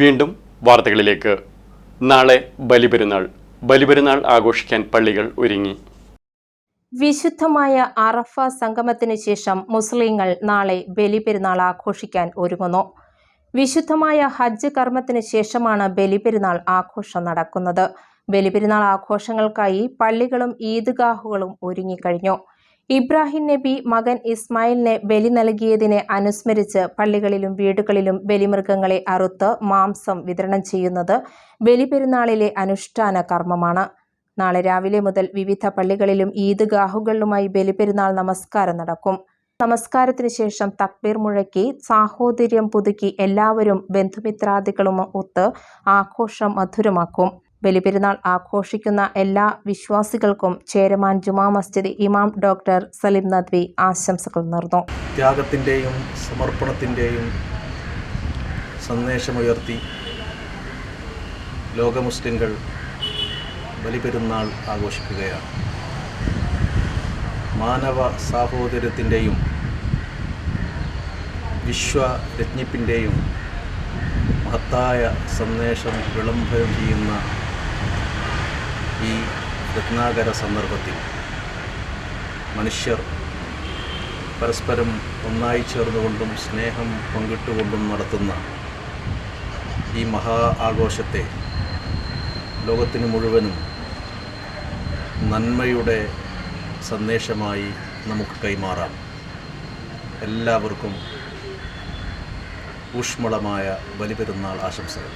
വീണ്ടും വാർത്തകളിലേക്ക്. നാളെ ബലിപെരുന്നാൾ. ബലിപെരുന്നാൾ ആഘോഷിക്കാൻ പള്ളികൾ ഒരുങ്ങി. വിശുദ്ധമായ അറഫ സംഗമത്തിന് ശേഷം മുസ്ലിങ്ങൾ നാളെ ബലിപെരുന്നാൾ ആഘോഷിക്കാൻ ഒരുങ്ങുന്നു. വിശുദ്ധമായ ഹജ്ജ് കർമ്മത്തിന് ശേഷമാണ് ബലിപെരുന്നാൾ ആഘോഷം നടക്കുന്നത്. ബലിപെരുന്നാൾ ആഘോഷങ്ങൾക്കായി പള്ളികളും ഈദ്ഗാഹുകളും ഒരുങ്ങിക്കഴിഞ്ഞു. ഇബ്രാഹിം നബി മകൻ ഇസ്മായിലിനെ ബലി നൽകിയതിനെ അനുസ്മരിച്ച് പള്ളികളിലും വീടുകളിലും ബലിമൃഗങ്ങളെ അറുത്ത് മാംസം വിതരണം ചെയ്യുന്നത് ബലിപെരുന്നാളിലെ അനുഷ്ഠാന കർമ്മമാണ്. നാളെ രാവിലെ മുതൽ വിവിധ പള്ളികളിലും ഈദ്ഗാഹുകളിലുമായി ബലിപെരുന്നാൾ നമസ്കാരം നടക്കും. നമസ്കാരത്തിന് ശേഷം തക്ബീർ മുഴക്കി സാഹോദര്യം പുതുക്കി എല്ലാവരും ബന്ധുമിത്രാദികളും ഒത്ത് ആഘോഷം മധുരമാക്കും. ബലിപെരുന്നാൾ ആഘോഷിക്കുന്ന എല്ലാ വിശ്വാസികൾക്കും ചേരമാൻ ജുമാ മസ്ജിദ് ഇമാം ഡോക്ടർ സലിം നദ്വി ആശംസകൾ നേർന്നു. ത്യാഗത്തിന്റെയും സമർപ്പണത്തിന്റെയും സന്ദേശമുയർത്തി ലോക മുസ്ലിങ്ങൾ ബലിപെരുന്നാൾ ആഘോഷിക്കുകയാണ്. മാനവ സാഹോദര്യത്തിന്റെയും വിശ്വരജ്ഞിപ്പിന്റെയും മഹത്തായ സന്ദേശം വിളംബരം ചെയ്യുന്ന ഈ രത്നാകര സന്ദർഭത്തിൽ മനുഷ്യർ പരസ്പരം ഒന്നായി ചേർന്നുകൊണ്ടും സ്നേഹം പങ്കിട്ടുകൊണ്ടും നടത്തുന്ന ഈ മഹാ ആഘോഷത്തെ ലോകത്തിന് മുഴുവനും നന്മയുടെ സന്ദേശമായി നമുക്ക് കൈമാറാം. എല്ലാവർക്കും ഊഷ്മളമായ ബലിപെരുന്നാൾ ആശംസകൾ.